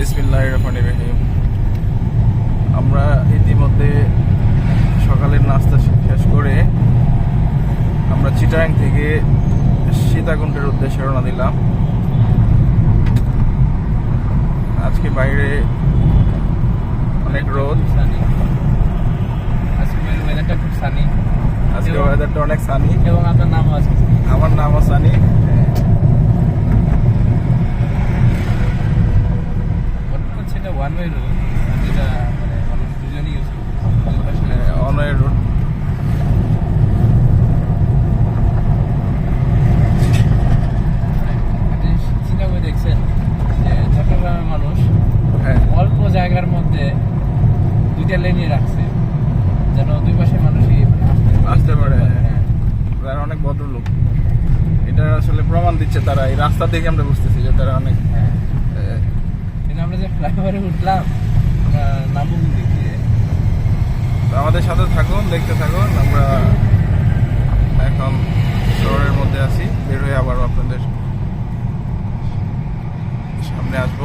বিসমিল্লাহ রহমান রহিম। আমরা ইতিমধ্যে সকালের নাস্তা শেষ করে আমরা চিটাং থেকে সীতাকুণ্ডের উদ্দেশ্যে রওনা দিলাম। আজকে বাইরে অনেক রোদ। আজকে ওয়েদারটা অনেক সানি এবং আপনার নামও আছে আমার নামও সানি মনে হচ্ছে এটা ওয়ান ওয়ে রোড যেটা মানে মানুষ দুজনই ইউজ করবে। অনয়ের রোড চিন্তা করে দেখছেন যে চট্টগ্রামের মানুষ হ্যাঁ। অল্প জায়গার মধ্যে দুইটা লেনই রাখছে যেন দুই পাশে মানুষই আসতে পারে। হ্যাঁ। তারা অনেক ভদ্রলোক। এটা আসলে প্রমাণ দিচ্ছে তারা এই রাস্তা দেখে আমরা বুঝতেছি যে তারা অনেক হ্যাঁ আহ, কিন্তু আমরা যে ফ্লাইওভারে উঠলাম আমরা দেখিয়ে দেখি আমাদের সাথে থাকুন, দেখতে থাকুন। আমরা এখন শহরের মধ্যে আছি। বের হয়ে আবার আপনাদের সামনে আসব।